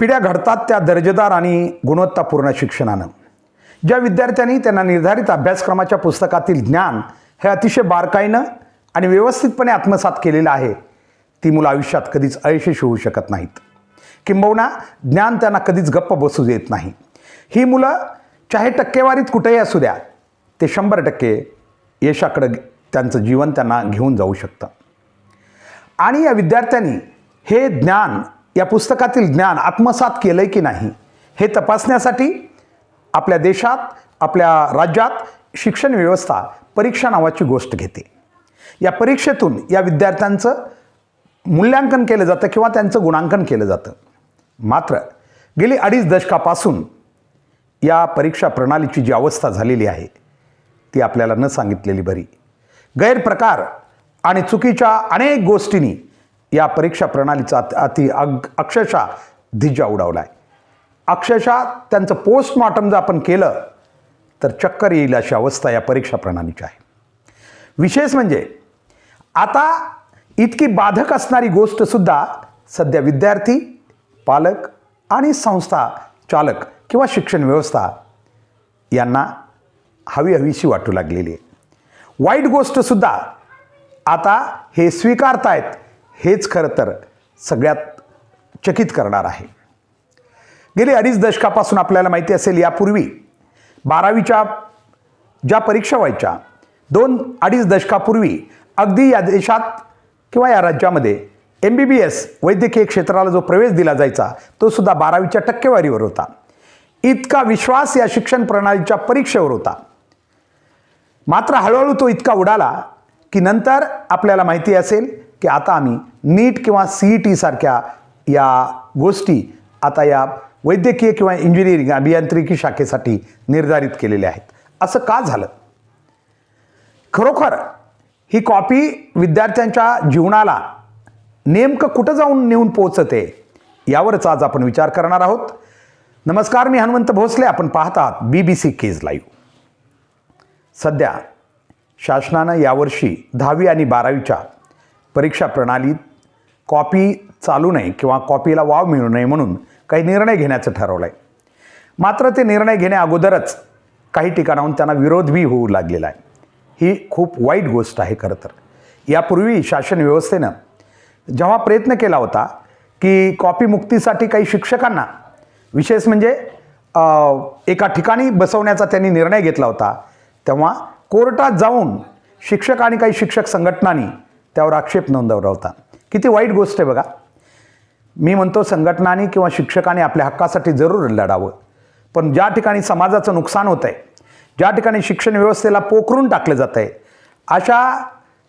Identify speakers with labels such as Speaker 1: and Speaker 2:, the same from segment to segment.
Speaker 1: पिढ्या घडतात त्या दर्जेदार आणि गुणवत्तापूर्ण शिक्षणानं. ज्या विद्यार्थ्यांनी त्यांना निर्धारित अभ्यासक्रमाच्या पुस्तकातील ज्ञान हे अतिशय बारकाईनं आणि व्यवस्थितपणे आत्मसात केलेलं आहे ती मुलं आयुष्यात कधीच अयशस्वी होऊ शकत नाहीत. किंबहुना ज्ञान त्यांना कधीच गप्प बसू देत नाही. ही मुलं चाहे टक्केवारीत कुठेही असू द्या ते शंभर टक्के यशाकडं त्यांचं जीवन त्यांना घेऊन जाऊ शकतं. आणि या विद्यार्थ्यांनी हे ज्ञान या पुस्तकातील ज्ञान आत्मसात केलं आहे की नाही हे तपासण्यासाठी आपल्या देशात आपल्या राज्यात शिक्षण व्यवस्था परीक्षा नावाची गोष्ट घेते. या परीक्षेतून या विद्यार्थ्यांचं मूल्यांकन केलं जातं किंवा त्यांचं गुणांकन केलं जातं. मात्र गेली अडीच दशकापासून या परीक्षा प्रणालीची जी अवस्था झालेली आहे ती आपल्याला न सांगितलेली बरी. गैरप्रकार आणि चुकीच्या अनेक गोष्टींनी या परीक्षा प्रणालीचा अति- अग अक्षरशः धिजा उडवला आहे अक्षरशः त्यांचं पोस्टमॉर्टम जर आपण केलं तर चक्कर येईल अशी अवस्था या परीक्षा प्रणालीची आहे. विशेष म्हणजे आता इतकी बाधक असणारी गोष्टसुद्धा सध्या विद्यार्थी पालक आणि संस्था चालक किंवा शिक्षण व्यवस्था यांना हवी हवीशी वाटू लागलेली आहे. वाईट गोष्टसुद्धा आता हे स्वीकारतायत हेच खरं तर सगळ्यात चकित करणार आहे. गेली अडीच दशकापासून आपल्याला माहिती असेल यापूर्वी बारावीच्या ज्या परीक्षा व्हायच्या दोन अडीच दशकापूर्वी अगदी या देशात किंवा या राज्यामध्ये एम बी बी एस वैद्यकीय क्षेत्राला जो प्रवेश दिला जायचा तो सुद्धा बारावीच्या टक्केवारीवर होता. इतका विश्वास या शिक्षण प्रणालीच्या परीक्षेवर होता. मात्र हळूहळू तो इतका उडाला की नंतर आपल्याला माहिती असेल की आता आम्ही नीट किंवा सी ई टीसारख्या या गोष्टी आता या वैद्यकीय किंवा इंजिनिअरिंग अभियांत्रिकी शाखेसाठी निर्धारित केलेल्या आहेत. असं का झालं? खरोखर ही कॉपी विद्यार्थ्यांच्या जीवनाला नेमकं कुठं जाऊन नेऊन पोचते यावरच आज आपण विचार करणार आहोत. नमस्कार मी हनुमंत भोसले. आपण पाहतात B B C Kaij live सध्या शासनानं यावर्षी दहावी आणि बारावीच्या परीक्षा प्रणालीत कॉपी चालू नये किंवा कॉपीला वाव मिळू नये म्हणून काही निर्णय घेण्याचं ठरवलं आहे मात्र ते निर्णय घेण्या अगोदरच काही ठिकाणाहून त्यांना विरोधही होऊ लागलेला आहे. ही खूप वाईट गोष्ट आहे खरं तर. यापूर्वी शासन व्यवस्थेनं जेव्हा प्रयत्न केला होता की कॉपी मुक्तीसाठी काही शिक्षकांना विशेष म्हणजे एका ठिकाणी बसवण्याचा त्यांनी निर्णय घेतला होता तेव्हा कोर्टात जाऊन शिक्षक आणि काही शिक्षक संघटनांनी त्यावर आक्षेप नोंदवला होता. किती वाईट गोष्ट आहे बघा. मी म्हणतो संघटनांनी किंवा शिक्षकांनी आपल्या हक्कासाठी जरूर लढावं. पण ज्या ठिकाणी समाजाचं नुकसान होतं आहे ज्या ठिकाणी शिक्षण व्यवस्थेला पोखरून टाकलं जात आहे अशा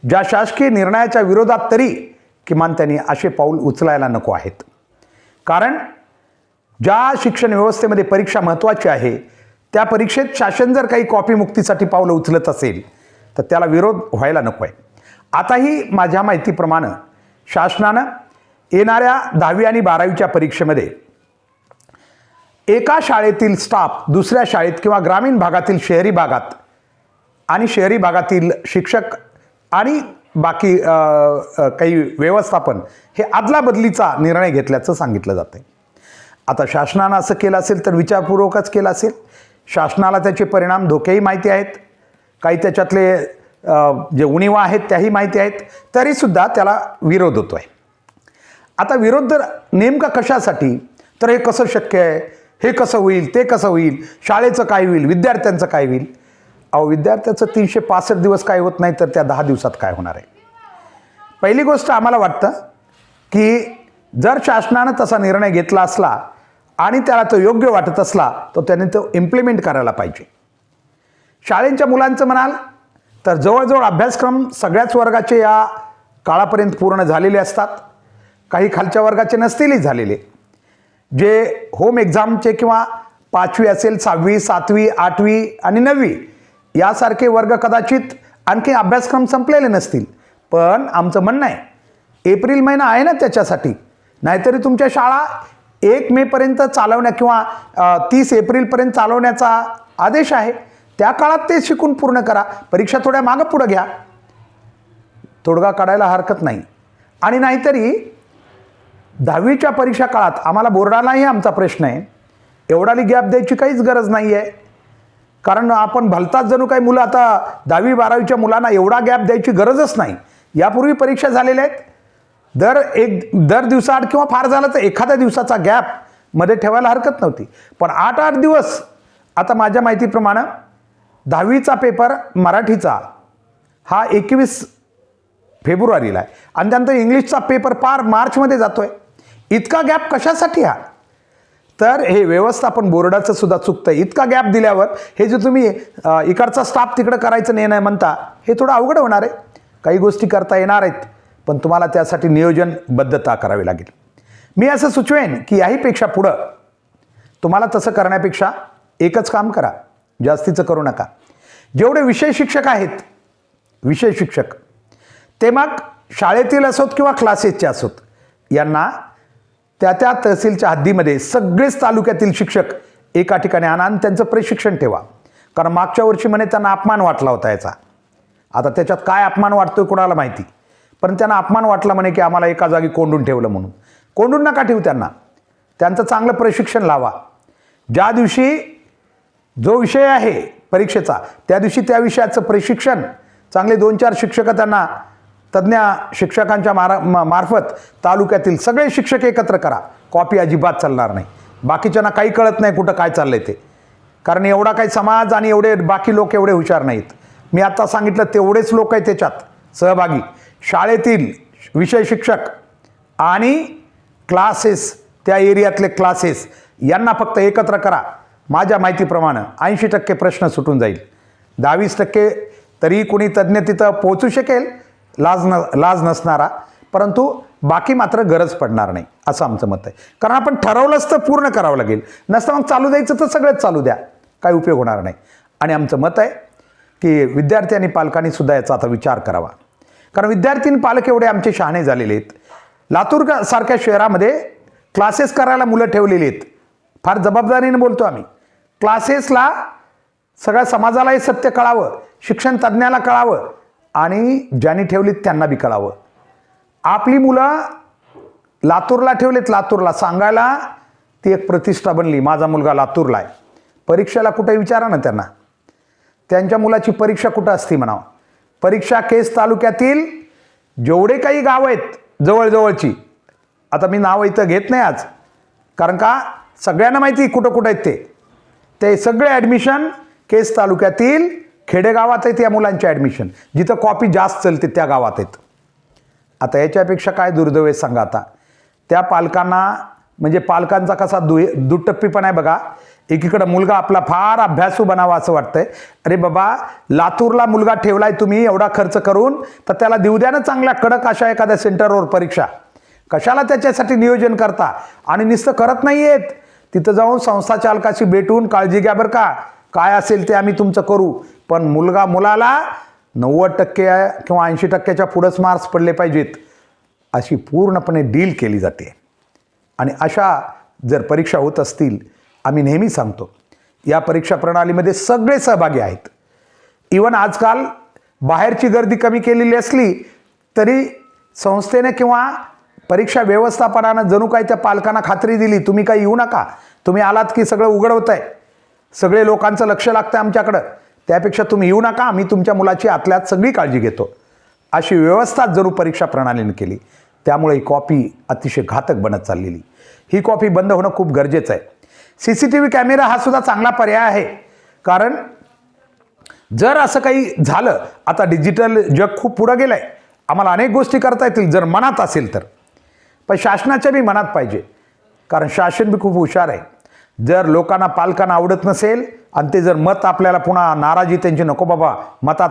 Speaker 1: ज्या शासकीय निर्णयाच्या विरोधात तरी किमान त्यांनी असे पाऊल उचलायला नको आहेत. कारण ज्या शिक्षण व्यवस्थेमध्ये परीक्षा महत्त्वाची आहे त्या परीक्षेत शासन जर काही कॉपी मुक्तीसाठी पावलं उचलत असेल तर त्याला विरोध व्हायला नको आहे आताही माझ्या माहितीप्रमाणे शासनानं येणाऱ्या दहावी आणि बारावीच्या परीक्षेमध्ये एका शाळेतील स्टाफ दुसऱ्या शाळेत किंवा ग्रामीण भागातील शहरी भागात आणि शहरी भागातील शिक्षक आणि बाकी काही व्यवस्थापन हे अदलाबदलीचा निर्णय घेतल्याचं सांगितलं जातं आहे आता शासनानं असं केलं असेल तर विचारपूर्वकच केलं असेल. शासनाला त्याचे परिणाम धोकेही माहिती आहेत. काही त्याच्यातले जे उणीवा आहेत त्याही माहिती आहेत तरीसुद्धा त्याला विरोध होतो आहे आता विरोध तर नेमका कशासाठी तर हे कसं शक्य आहे? हे कसं होईल? ते कसं होईल? शाळेचं काय होईल? विद्यार्थ्यांचं काय होईल? अहो विद्यार्थ्याचं तीनशे पासष्ट दिवस काय होत नाही तर त्या दहा दिवसात काय होणार आहे? पहिली गोष्ट आम्हाला वाटतं की जर शासनानं तसा निर्णय घेतला असला आणि त्याला तो योग्य वाटत असला तर त्याने तो इम्प्लिमेंट करायला पाहिजे. शाळेंच्या मुलांचं म्हणाल तर जवळजवळ अभ्यासक्रम सगळ्याच वर्गाचे या काळापर्यंत पूर्ण झालेले असतात. काही खालच्या वर्गाचे नसतीलही झालेले. जे होम एक्झामचे किंवा पाचवी असेल सहावी सातवी आठवी आणि नववी यासारखे वर्ग कदाचित आणखी अभ्यासक्रम संपलेले नसतील. पण आमचं म्हणणं आहे एप्रिल महिना आहे ना त्याच्यासाठी. नाहीतरी तुमच्या शाळा एक मेपर्यंत चालवण्या किंवा तीस एप्रिलपर्यंत चालवण्याचा आदेश आहे. त्या काळात ते शिकून पूर्ण करा. परीक्षा थोड्या मागं पुढं घ्या. तोडगा काढायला हरकत नाही. आणि नाहीतरी दहावीच्या परीक्षा काळात आम्हाला बोर्डालाही आमचा प्रश्न आहे. एवढाली गॅप द्यायची काहीच गरज नाही आहे. कारण आपण भलताच जणू काही मुलं आता दहावी बारावीच्या मुलांना एवढा गॅप द्यायची गरजच नाही. यापूर्वी परीक्षा झालेल्या आहेत. दर एक दर दिवसाआड किंवा फार झालं तर एखाद्या दिवसाचा गॅपमध्ये ठेवायला हरकत नव्हती. पण आठ आठ दिवस आता माझ्या माहितीप्रमाणे दहावीचा पेपर मराठीचा. हा एकवीस फेब्रुवारीला आहे. आणि त्यानंतर इंग्लिशचा पेपर पार मार्चमध्ये जातो आहे इतका गॅप कशासाठी हा? तर हे व्यवस्थापन बोर्डाचं सुद्धा चुकतं इतका गॅप दिल्यावर हे जे तुम्ही इकडचा स्टाफ तिकडं करायचं नाही नाही म्हणता हे थोडं अवघड होणार आहे. काही गोष्टी करता येणार आहेत पण तुम्हाला त्यासाठी नियोजनबद्धता करावी लागेल. मी असं सुचवेन की याहीपेक्षा पुढं तुम्हाला तसं करण्यापेक्षा एकच काम करा. जास्तीचं करू नका. जेवढे विषय शिक्षक आहेत विषय शिक्षक ते मग शाळेतील असोत किंवा क्लासेसचे असोत यांना त्या त्या तहसीलच्या हद्दीमध्ये सगळेच तालुक्यातील शिक्षक एका ठिकाणी आणा आणि त्यांचं प्रशिक्षण ठेवा. कारण मागच्या वर्षी म्हणे त्यांना अपमान वाटला होता याचा. आता त्याच्यात काय अपमान वाटतोय कोणाला माहिती? पण त्यांना अपमान वाटला म्हणे की आम्हाला एका जागी कोंडून ठेवलं म्हणून. कोंडून नका ठेवू त्यांना. त्यांचं चांगलं प्रशिक्षण लावा. ज्या दिवशी जो विषय आहे परीक्षेचा त्या दिवशी त्या विषयाचं प्रशिक्षण चांगले दोन चार शिक्षक त्यांना तज्ज्ञ शिक्षकांच्या मारा मा- मार्फत तालुक्यातील सगळे शिक्षक एकत्र करा. कॉपी अजिबात चालणार नाही. बाकीच्यांना काही कळत नाही कुठं काय चाललंय ते. कारण एवढा काही समाज आणि एवढे बाकी लोक एवढे हुशार नाहीत. मी आत्ता सांगितलं तेवढेच लोक आहेत त्याच्यात. सहभागी. शाळेतील विषय शिक्षक आणि क्लासेस त्या एरियातले क्लासेस यांना फक्त एकत्र करा. माझ्या माहितीप्रमाणे ऐंशी टक्के प्रश्न सुटून जाईल. दहावीस टक्के तरी कोणी तज्ज्ञ तिथं पोहोचू शकेल लाज न लाज नसणारा. परंतु बाकी मात्र गरज पडणार नाही असं आमचं मत आहे. कारण आपण ठरवलंच तर पूर्ण करावं लागेल. नसतं मग चालू द्यायचं तर सगळंच चालू द्या. काही उपयोग होणार नाही. आणि आमचं मत आहे की विद्यार्थी आणि पालकांनी सुद्धा याचा आता विचार करावा. कारण विद्यार्थी आणि पालक एवढे आमचे शहाणे झालेले आहेत. लातूर सारख्या शहरामध्ये क्लासेस करायला मुलं ठेवलेली आहेत. फार जबाबदारीने बोलतो आम्ही. क्लासेसला सगळ्या समाजाला हे सत्य कळावं शिक्षण तज्ज्ञाला कळावं आणि ज्यांनी ठेवलीत त्यांना बी कळावं. आपली मुलं लातूरला ठेवलेत लातूरला. सांगायला ती एक प्रतिष्ठा बनली. माझा मुलगा लातूरला आहे. परीक्षेला कुठे विचारा ना त्यांना. त्यांच्या मुलाची परीक्षा कुठं असती म्हणावं. परीक्षा केस तालुक्यातील जेवढे काही गाव आहेत जवळजवळची. आता मी नाव इथं घेत नाही आज. कारण का? सगळ्यांना माहिती आहे कुठं कुठं आहेत ते. ते सगळे ॲडमिशन केस तालुक्यातील खेडेगावात आहेत या मुलांचे ॲडमिशन जिथं कॉपी जास्त चलते त्या गावात आहेत. आता याच्यापेक्षा काय दुर्दैव सांगा आता. त्या पालकांना म्हणजे पालकांचा कसा दु दुटप्पीपणा आहे बघा. एकीकडं मुलगा आपला फार अभ्यासू बनावा असं वाटतंय. अरे बाबा लातूरला मुलगा ठेवलाय तुम्ही एवढा खर्च करून तर त्याला देऊ द्या ना चांगल्या कडक अशा एखाद्या सेंटरवर परीक्षा. कशाला त्याच्यासाठी नियोजन करता? आणि नुसतं करत नाही आहेत तिथं जाऊन संस्था चालकाशी भेटून काळजी घ्या बरं का. काय असेल ते आम्ही तुमचं करू. पण मुलगा मुलाला नव्वद टक्के किंवा ऐंशी टक्क्याच्या पुढंच मार्क्स पडले पाहिजेत. अशी पूर्णपणे डील केली जाते. आणि अशा जर परीक्षा होत असतील आम्ही नेहमी सांगतो या परीक्षा प्रणालीमध्ये सगळे सहभागी आहेत. इवन आजकाल बाहेरची गर्दी कमी केलेली असली तरी संस्थेने किंवा परीक्षा व्यवस्थापनानं जणू काही त्या पालकांना खात्री दिली तुम्ही काही येऊ नका. तुम्ही आलात की सगळं उघड होत आहे सगळे लोकांचं लक्ष लागतं आमच्याकडं. त्यापेक्षा तुम्ही येऊ नका. आम्ही तुमच्या मुलाची आतल्यात सगळी काळजी घेतो. अशी व्यवस्था जरूर परीक्षा प्रणालीने केली. त्यामुळे ही कॉपी अतिशय घातक बनत चाललेली. ही कॉपी बंद होणं खूप गरजेचं आहे. C C T V camera हा सुद्धा चांगला पर्याय आहे. कारण जर असं काही झालं आता डिजिटल जग खूप पुढं गेलं आहे आम्हाला अनेक गोष्टी करता येतील जर मनात असेल तर. पण शासनाच्या बी मनात पाहिजे. कारण शासन बी खूप हुशार आहे. जर लोकांना पालकांना आवडत नसेल आणि ते जर मत आपल्याला पुन्हा नाराजी त्यांची नको बाबा मतात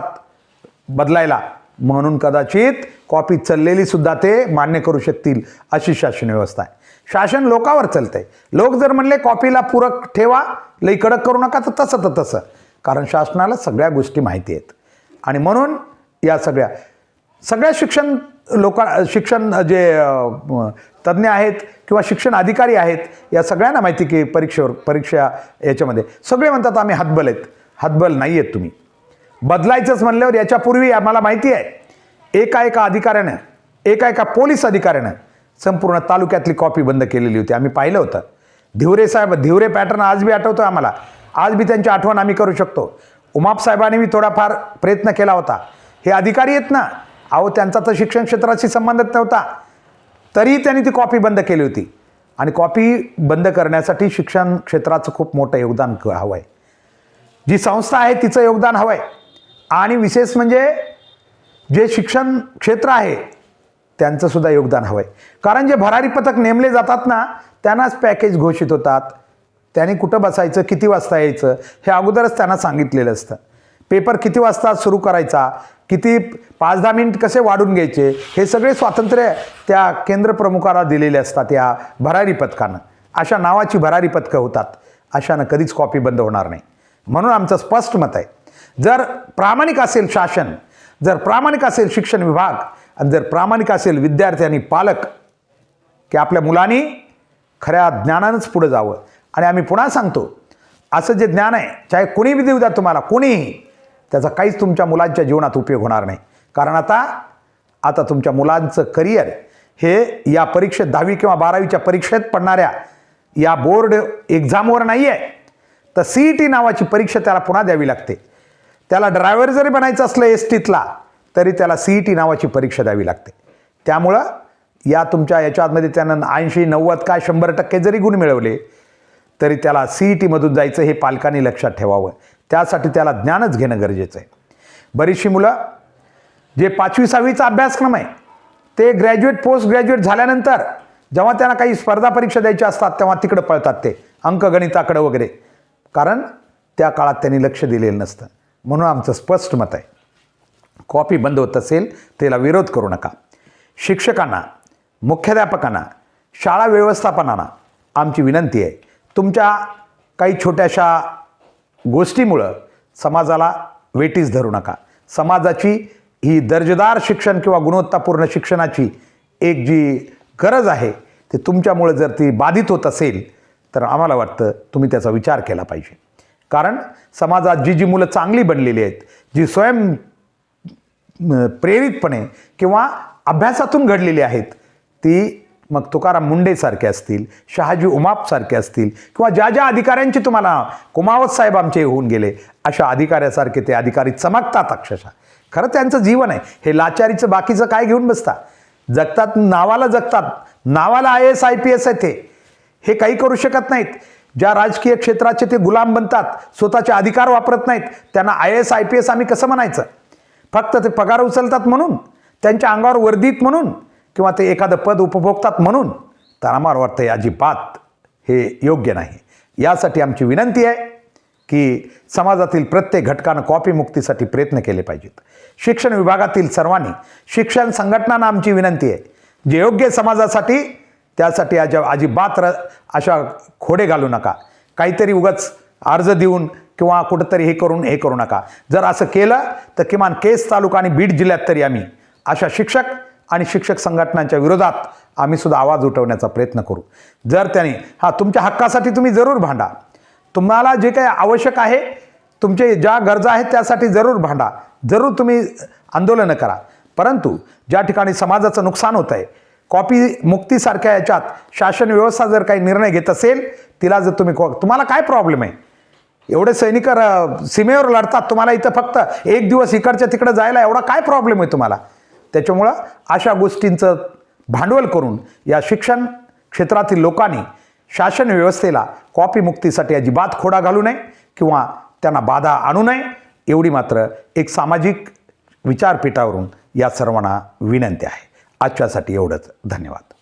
Speaker 1: बदलायला म्हणून कदाचित कॉपी चाललेलीसुद्धा ते मान्य करू शकतील अशी शासन व्यवस्था आहे. शासन लोकावर आहे लोक जर म्हणले कॉपीला पूरक ठेवा लई कडक करू नका तर तसं तर तसं. कारण शासनाला सगळ्या गोष्टी माहिती आहेत. आणि म्हणून या सगळ्या सगळ्या शिक्षण लोक शिक्षण जे तज्ज्ञ आहेत किंवा शिक्षण अधिकारी आहेत या सगळ्यांना माहिती की परीक्षेवर परीक्षा याच्यामध्ये. सगळे म्हणतात आम्ही हातबल आहेत. हातबल नाही आहेत तुम्ही. बदलायचंच म्हणल्यावर याच्यापूर्वी आम्हाला माहिती आहे. एका एका अधिकाऱ्यानं एका एका पोलीस अधिकाऱ्यानं संपूर्ण तालुक्यातली कॉपी बंद केलेली होती. आम्ही पाहिलं होतं. धिवरे साहेब धिवरे पॅटर्न आज बी आठवतो आम्हाला. आज बी त्यांची आठवण आम्ही करू शकतो. उमाप साहेबांनी बी थोडाफार प्रयत्न केला होता. हे अधिकारी आहेत ना अहो त्यांचा तर शिक्षण क्षेत्राशी संबंधच नव्हता. तरी त्यांनी ती कॉपी बंद केली होती. आणि कॉपी बंद करण्यासाठी शिक्षण क्षेत्राचं खूप मोठं योगदान क- हवं आहे जी संस्था आहे तिचं योगदान हवं आहे आणि विशेष म्हणजे जे शिक्षण क्षेत्र आहे त्यांचं सुद्धा योगदान हवं आहे कारण जे भरारी पथक नेमले जातात ना त्यांनाच पॅकेज घोषित होतात. त्यांनी कुठं बसायचं किती वाजता यायचं हे अगोदरच त्यांना सांगितलेलं असतं. पेपर किती वाजता सुरू करायचा किती पाच दहा मिनिट कसे वाढून घ्यायचे हे सगळे स्वातंत्र्य त्या केंद्र प्रमुखाला दिलेले असतात या भरारी पथकानं. अशा नावाची भरारी पथकं होतात. अशानं कधीच कॉपी बंद होणार नाही. म्हणून आमचं स्पष्ट मत आहे. जर प्रामाणिक असेल शासन जर प्रामाणिक असेल शिक्षण विभाग आणि जर प्रामाणिक असेल विद्यार्थी आणि पालक की आपल्या मुलांनी खऱ्या ज्ञानानंच पुढं जावं. आणि आम्ही पुन्हा सांगतो असं जे ज्ञान आहे चाहे कोणी बी देऊ द्या तुम्हाला कोणीही त्याचा काहीच तुमच्या मुलांच्या जीवनात उपयोग होणार नाही. कारण आता आता तुमच्या मुलांचं करिअर हे या परीक्षेत दहावी किंवा बारावीच्या परीक्षेत पडणाऱ्या या बोर्ड एक्झामवर नाही आहे तर सी ई टी नावाची परीक्षा त्याला पुन्हा द्यावी लागते. त्याला ड्रायव्हर जरी बनायचं असलं एस टीतला तरी त्याला सी ई टी नावाची परीक्षा द्यावी लागते. त्यामुळं या तुमच्या याच्यामध्ये त्यानं ऐंशी नव्वद काय शंभर टक्के जरी गुण मिळवले तरी त्याला सी ई टीमधून जायचं हे पालकांनी लक्षात ठेवावं. त्यासाठी त्याला ज्ञानच घेणं गरजेचं आहे. बरीचशी मुलं जे पाचवी सहावीचा अभ्यासक्रम आहे ते ग्रॅज्युएट पोस्ट ग्रॅज्युएट झाल्यानंतर जेव्हा त्यांना काही स्पर्धा परीक्षा द्यायच्या असतात तेव्हा तिकडं पळतात ते अंकगणिताकडं वगैरे. कारण त्या काळात त्यांनी लक्ष दिलेलं नसतं. म्हणून आमचं स्पष्ट मत आहे. कॉपी बंद होत असेल त्याला विरोध करू नका. शिक्षकांना मुख्याध्यापकांना शाळा व्यवस्थापनांना आमची विनंती आहे. तुमच्या काही छोट्याशा गोष्टीमुळं समाजाला वेटीस धरू नका. समाजाची ही दर्जेदार शिक्षण किंवा गुणवत्तापूर्ण शिक्षणाची एक जी गरज आहे ते तुमच्यामुळं जर ती बाधित होत असेल तर आम्हाला वाटतं तुम्ही त्याचा विचार केला पाहिजे. कारण समाजात जी जी मुलं चांगली बनलेली आहेत जी स्वयं प्रेरितपणे किंवा अभ्यासातून घडलेली आहेत ती मग तुकाराम मुंडेसारखे असतील शहाजी उमापसारखे असतील किंवा ज्या ज्या अधिकाऱ्यांचे तुम्हाला कुमावत साहेब आमचे होऊन गेले अशा अधिकाऱ्यासारखे ते अधिकारी चमकतात अक्षरशः. खरं त्यांचं जीवन आहे. हे लाचारीचं बाकीचं काय घेऊन बसता? जगतात नावाला जगतात. नावाला I S I P S आहे ते हे. काही करू शकत नाहीत. ज्या राजकीय क्षेत्राचे ते गुलाम बनतात स्वतःचे अधिकार वापरत नाहीत त्यांना I S I P S आम्ही कसं म्हणायचं? फक्त ते पगार उचलतात म्हणून त्यांच्या अंगावर वर्दीत म्हणून किंवा ते एखादं पद उपभोगतात म्हणून तर आम्हाला वाटतं हे अजिबात हे योग्य नाही. यासाठी आमची विनंती आहे की समाजातील प्रत्येक घटकानं कॉपी मुक्तीसाठी प्रयत्न केले पाहिजेत. शिक्षण विभागातील सर्वांनी शिक्षण संघटनांना आमची विनंती आहे जे योग्य समाजासाठी त्यासाठी अज अजिबात र अशा खोडे घालू नका. काहीतरी उगाच अर्ज देऊन किंवा कुठंतरी हे करून हे करू नका. जर असं केलं तर किमान केस तालुका आणि बीड जिल्ह्यात तरी आम्ही अशा शिक्षक आणि शिक्षक संघटनांच्या विरोधात आम्ही सुद्धा आवाज उठवण्याचा प्रयत्न करू. जर त्यांनी हा तुमच्या हक्कासाठी तुम्ही जरूर भांडा. तुम्हाला जे काही आवश्यक आहे तुमचे ज्या गरजा आहेत त्यासाठी जरूर भांडा. जरूर तुम्ही आंदोलनं करा. परंतु ज्या ठिकाणी समाजाचं नुकसान होतं आहे कॉपी मुक्तीसारख्या याच्यात शासन व्यवस्था जर काही निर्णय घेत असेल तिला जर तुम्ही तुम्हाला काय प्रॉब्लेम आहे? एवढे सैनिक सीमेवर लढतात तुम्हाला इथं फक्त एक दिवस इकडच्या तिकडं जायला एवढा काय प्रॉब्लेम आहे तुम्हाला? त्याच्यामुळं अशा गोष्टींचं भांडवल करून या शिक्षण क्षेत्रातील लोकांनी शासन व्यवस्थेला कॉपी मुक्तीसाठी अजिबात खोडा घालू नये किंवा त्यांना बाधा आणू नये एवढी मात्र एक सामाजिक विचारपीठावरून या सर्वांना विनंती आहे. आजच्यासाठी एवढंच. धन्यवाद.